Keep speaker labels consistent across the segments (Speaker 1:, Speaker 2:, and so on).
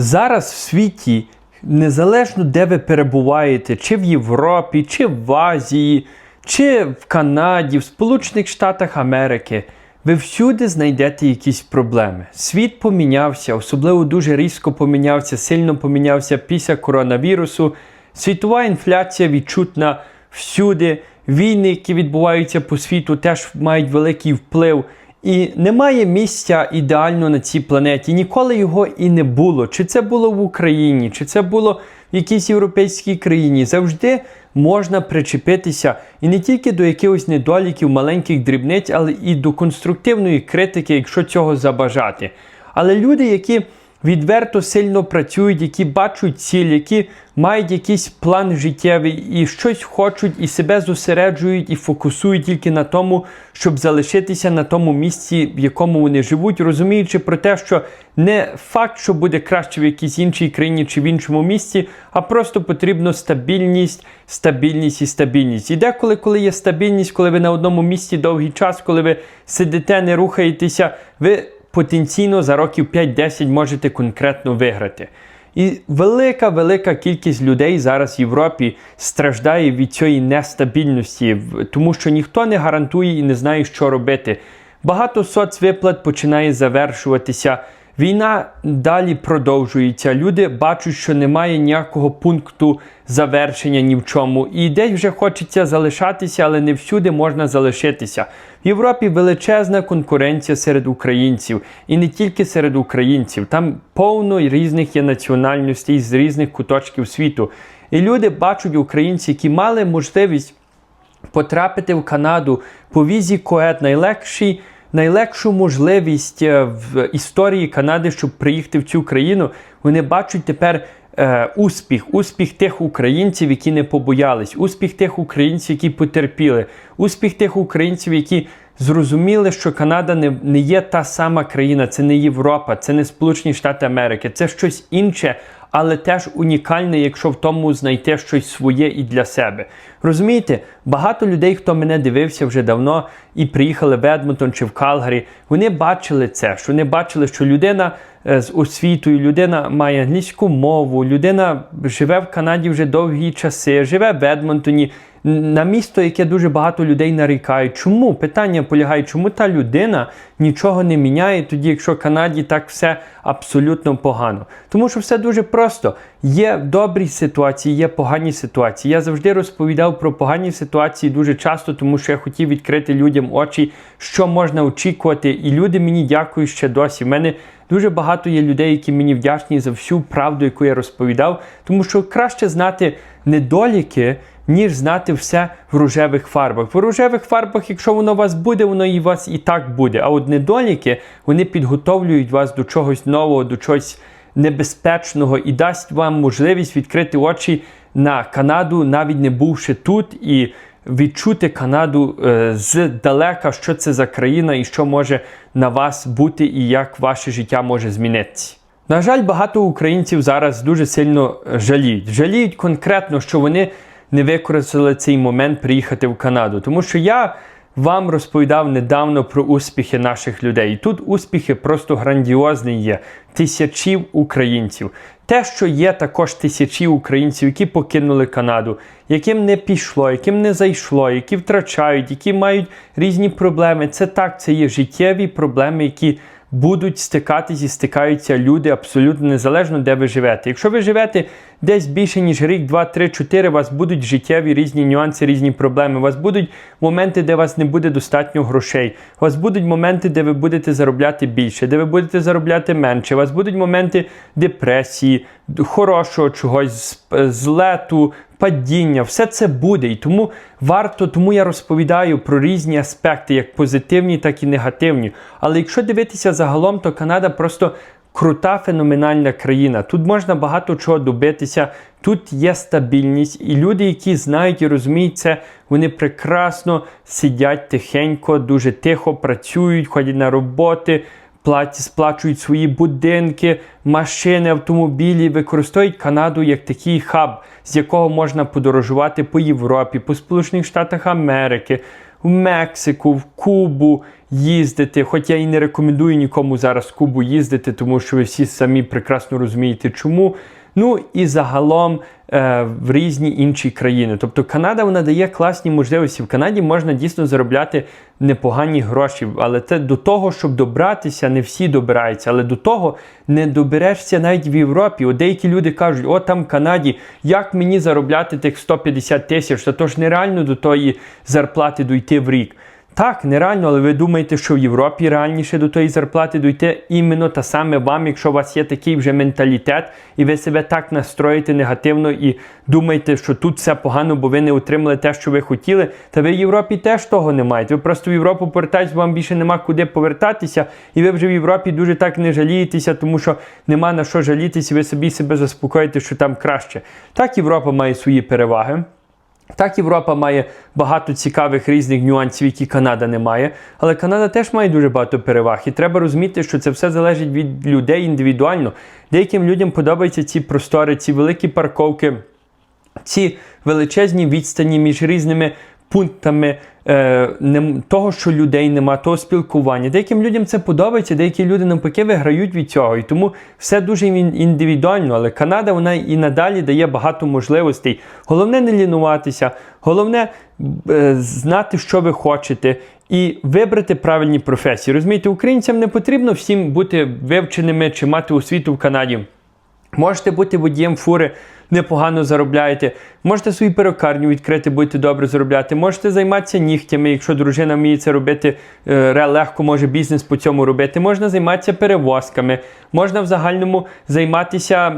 Speaker 1: Зараз в світі, незалежно де ви перебуваєте, чи в Європі, чи в Азії, чи в Канаді, в Сполучених Штатах Америки, ви всюди знайдете якісь проблеми. Світ помінявся, особливо дуже різко помінявся, сильно помінявся після коронавірусу. Світова інфляція відчутна всюди. Війни, які відбуваються по світу, теж мають великий вплив. І немає місця ідеально на цій планеті. Ніколи його і не було. Чи це було в Україні, чи це було в якійсь європейській країні. Завжди можна причепитися і не тільки до якихось недоліків, маленьких дрібниць, але і до конструктивної критики, якщо цього забажати. Але люди, які відверто сильно працюють, які бачать ціль, які мають якийсь план життєвий і щось хочуть, і себе зосереджують і фокусують тільки на тому, щоб залишитися на тому місці, в якому вони живуть, розуміючи про те, що не факт, що буде краще в якійсь іншій країні чи в іншому місці, а просто потрібно стабільність, стабільність і стабільність. І деколи, коли є стабільність, коли ви на одному місці довгий час, коли ви сидите, не рухаєтеся, ви потенційно за років 5-10 можете конкретно виграти. І велика, велика кількість людей зараз в Європі страждає від цієї нестабільності, тому що ніхто не гарантує і не знає, що робити. Багато соцвиплат починає завершуватися. Війна далі продовжується. Люди бачать, що немає ніякого пункту завершення ні в чому. І десь вже хочеться залишатися, але не всюди можна залишитися. В Європі величезна конкуренція серед українців, і не тільки серед українців. Там повно різних є національностей з різних куточків світу. І люди бачать українці, які мали можливість потрапити в Канаду по візі КОЕД найлегший, найлегшу можливість е, в історії Канади, щоб приїхати в цю країну. Вони бачать тепер е, успіх, успіх тих українців, які не побоялись, успіх тих українців, які потерпіли, успіх тих українців, які зрозуміли, що Канада не, не є та сама країна, це не Європа, це не Сполучені Штати Америки, це щось інше, але теж унікальне, якщо в тому знайти щось своє і для себе. Розумієте, багато людей, хто мене дивився вже давно і приїхали в Едмонтон чи в Калгарі, вони бачили це, що вони бачили, що людина е, з освітою, людина має англійську мову, людина живе в Канаді вже довгі часи, живе в Едмонтоні. На місто, яке дуже багато людей нарікають. Чому? Питання полягає, чому та людина нічого не міняє, тоді, якщо Канаді так все абсолютно погано. Тому що все дуже просто. Є добрі ситуації, є погані ситуації. Я завжди розповідав про погані ситуації дуже часто, тому що я хотів відкрити людям очі, що можна очікувати. І люди мені дякують ще досі. В мене дуже багато є людей, які мені вдячні за всю правду, яку я розповідав, тому що краще знати недоліки ніж знати все в рожевих фарбах. В рожевих фарбах, якщо воно у вас буде, воно і у вас і так буде. А от недоліки вони підготовлюють вас до чогось нового, до чогось небезпечного і дасть вам можливість відкрити очі на Канаду, навіть не бувши тут, і відчути Канаду е, здалека, що це за країна і що може на вас бути, і як ваше життя може змінитися. На жаль, багато українців зараз дуже сильно жаліють. Жаліють конкретно, що вони не використали цей момент приїхати в Канаду. Тому що я вам розповідав недавно про успіхи наших людей. Тут успіхи просто грандіозні є. Тисячів українців. Те, що є також тисячі українців, які покинули Канаду, яким не пішло, яким не зайшло, які втрачають, які мають різні проблеми. Це так, це є життєві проблеми, які будуть стикатись і стикаються люди абсолютно незалежно, де ви живете. Якщо ви живете десь більше, ніж рік, два, три, чотири, у вас будуть життєві різні нюанси, різні проблеми. У вас будуть моменти, де у вас не буде достатньо грошей. У вас будуть моменти, де ви будете заробляти більше, де ви будете заробляти менше. У вас будуть моменти депресії, хорошого чогось, злету, падіння, все це буде. І тому варто, тому я розповідаю про різні аспекти, як позитивні, так і негативні. Але якщо дивитися загалом, то Канада просто крута, феноменальна країна. Тут можна багато чого добитися, тут є стабільність, і люди, які знають і розуміють це, вони прекрасно сидять тихенько, дуже тихо працюють, ходять на роботи платять, сплачують свої будинки, машини, автомобілі, використовують Канаду як такий хаб, з якого можна подорожувати по Європі, по Сполучених Штатах Америки. в Мексику, в Кубу їздити. Хоч я і не рекомендую нікому зараз в Кубу їздити, тому що ви всі самі прекрасно розумієте, чому. Ну і загалом е, в різні інші країни. Тобто Канада вона дає класні можливості. В Канаді можна дійсно заробляти непогані гроші, але це до того, щоб добратися, не всі добираються, але до того не доберешся навіть в Європі. От деякі люди кажуть, о там в Канаді, як мені заробляти тих 150 тисяч, то ж нереально до тої зарплати дойти в рік. Так, нереально, але ви думаєте, що в Європі реальніше до тої зарплати дойти іменно та саме вам, якщо у вас є такий вже менталітет, і ви себе так настроїте негативно і думаєте, що тут все погано, бо ви не отримали те, що ви хотіли. Та ви в Європі теж того не маєте. Ви просто в Європу повертаєтесь, вам більше нема куди повертатися, і ви вже в Європі дуже так не жалієтеся, тому що нема на що жалітися, ви собі себе заспокоїте, що там краще. Так, Європа має свої переваги. Так, Європа має багато цікавих різних нюансів, які Канада не має. Але Канада теж має дуже багато переваг. І треба розуміти, що це все залежить від людей індивідуально. Деяким людям подобаються ці простори, ці великі парковки, ці величезні відстані між різними пунктами е, того, що людей нема, того спілкування. Деяким людям це подобається, деякі люди навпаки виграють від цього. І тому все дуже індивідуально. Але Канада вона і надалі дає багато можливостей. Головне не лінуватися, головне е, знати, що ви хочете. І вибрати правильні професії. Розумієте, українцям не потрібно всім бути вивченими чи мати освіту в Канаді. Можете бути водієм фури, непогано заробляєте. Можете свою перукарню відкрити, будете добре заробляти. Можете займатися нігтями, якщо дружина вміє це робити, е, легко може бізнес по цьому робити. Можна займатися перевозками, можна в загальному займатися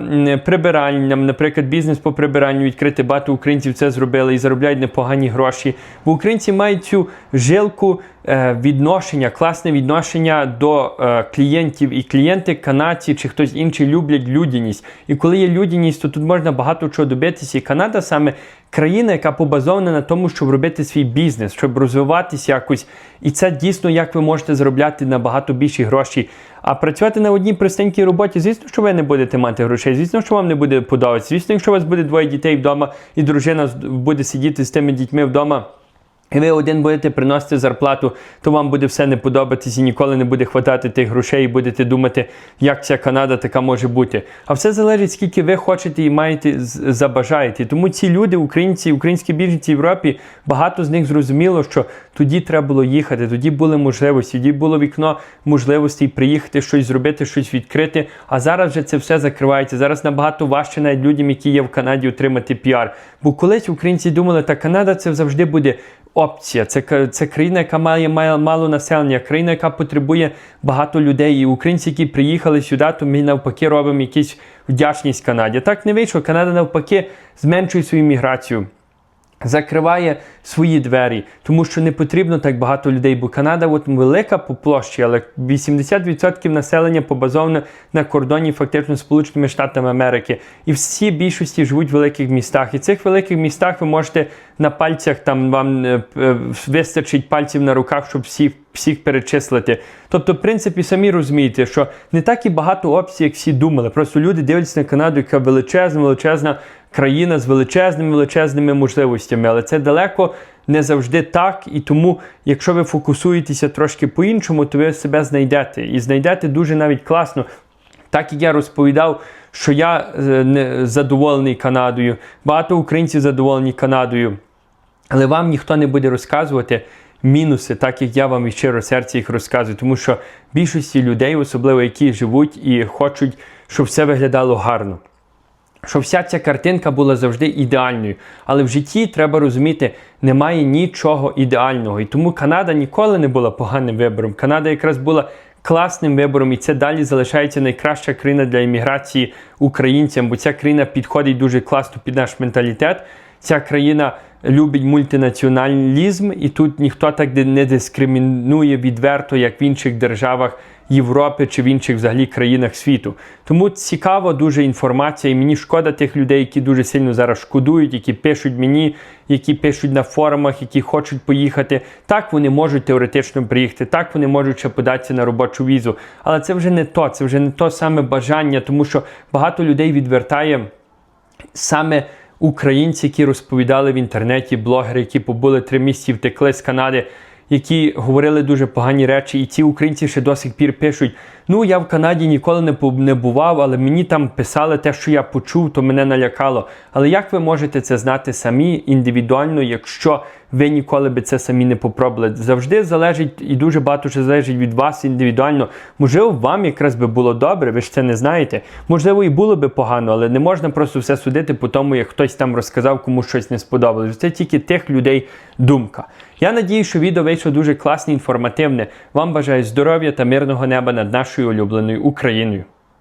Speaker 1: прибиранням. Наприклад, бізнес по прибиранню відкрити. Багато українців це зробили і заробляють непогані гроші. Бо українці мають цю жилку е, відношення, класне відношення до е, клієнтів. І клієнти, канадці чи хтось інший люблять людяність. І коли є людяність, то тут можна багато чого добитися. І Канада саме країна, яка побазована на тому, щоб робити свій бізнес, щоб розвиватися якось. І це дійсно як ви можете заробляти набагато більші гроші. А працювати на одній простенькій роботі, звісно, що ви не будете мати грошей, звісно, що вам не буде подобатися. Звісно, якщо у вас буде двоє дітей вдома, і дружина буде сидіти з тими дітьми вдома. І ви один будете приносити зарплату, то вам буде все не подобатись і ніколи не буде хватати тих грошей, і будете думати, як ця Канада така може бути. А все залежить, скільки ви хочете і маєте забажаєте. Тому ці люди, українці, українські біженці в Європі, багато з них зрозуміло, що тоді треба було їхати, тоді були можливості, тоді було вікно можливостей приїхати, щось зробити, щось відкрити. А зараз вже це все закривається. Зараз набагато важче навіть людям, які є в Канаді, отримати піар. Бо колись українці думали, та Канада це завжди буде опція. Це, це країна, яка має мало населення, країна, яка потребує багато людей. І українці, які приїхали сюди, то ми навпаки робимо якісь вдячність Канаді. Так не вийшло. Канада навпаки зменшує свою міграцію. Закриває свої двері, тому що не потрібно так багато людей, бо Канада от велика по площі, але 80% населення побазовано на кордоні фактично Сполученими Штатами Америки. І всі більшості живуть в великих містах. І в цих великих містах ви можете на пальцях там вам е, е, вистачить пальців на руках, щоб всіх всіх перечислити. Тобто, в принципі, самі розумієте, що не так і багато опцій, як всі думали. Просто люди дивляться на Канаду, яка величезна, величезна країна з величезними величезними можливостями, але це далеко не завжди так. І тому, якщо ви фокусуєтеся трошки по-іншому, то ви себе знайдете і знайдете дуже навіть класно. Так як я розповідав, що я е, не задоволений Канадою, багато українців задоволені Канадою. Але вам ніхто не буде розказувати мінуси, так як я вам від щиро серця їх розказую. Тому що більшості людей, особливо які живуть і хочуть, щоб все виглядало гарно. Щоб вся ця картинка була завжди ідеальною. Але в житті треба розуміти, немає нічого ідеального. І тому Канада ніколи не була поганим вибором. Канада якраз була класним вибором, і це далі залишається найкраща країна для імміграції українцям, бо ця країна підходить дуже класно під наш менталітет. Ця країна любить мультинаціоналізм, і тут ніхто так не дискримінує відверто, як в інших державах Європи чи в інших взагалі країнах світу. Тому цікава дуже інформація, і мені шкода тих людей, які дуже сильно зараз шкодують, які пишуть мені, які пишуть на форумах, які хочуть поїхати. Так вони можуть теоретично приїхати, так вони можуть ще податися на робочу візу. Але це вже не то, це вже не то саме бажання, тому що багато людей відвертає саме українці, які розповідали в інтернеті, блогери, які побули три місяці, втекли з Канади, які говорили дуже погані речі, і ці українці ще до сих пір пишуть: ну я в Канаді ніколи не бував, але мені там писали те, що я почув, то мене налякало. Але як ви можете це знати самі індивідуально, якщо ви ніколи би це самі не попробували? Завжди залежить і дуже багато що залежить від вас індивідуально. Можливо, вам якраз би було добре, ви ж це не знаєте. Можливо, і було би погано, але не можна просто все судити по тому, як хтось там розказав, кому щось не сподобалось. Це тільки тих людей думка. Я надію, що відео вийшло дуже класне, інформативне. Вам бажаю здоров'я та мирного неба над нашою улюбленою Україною.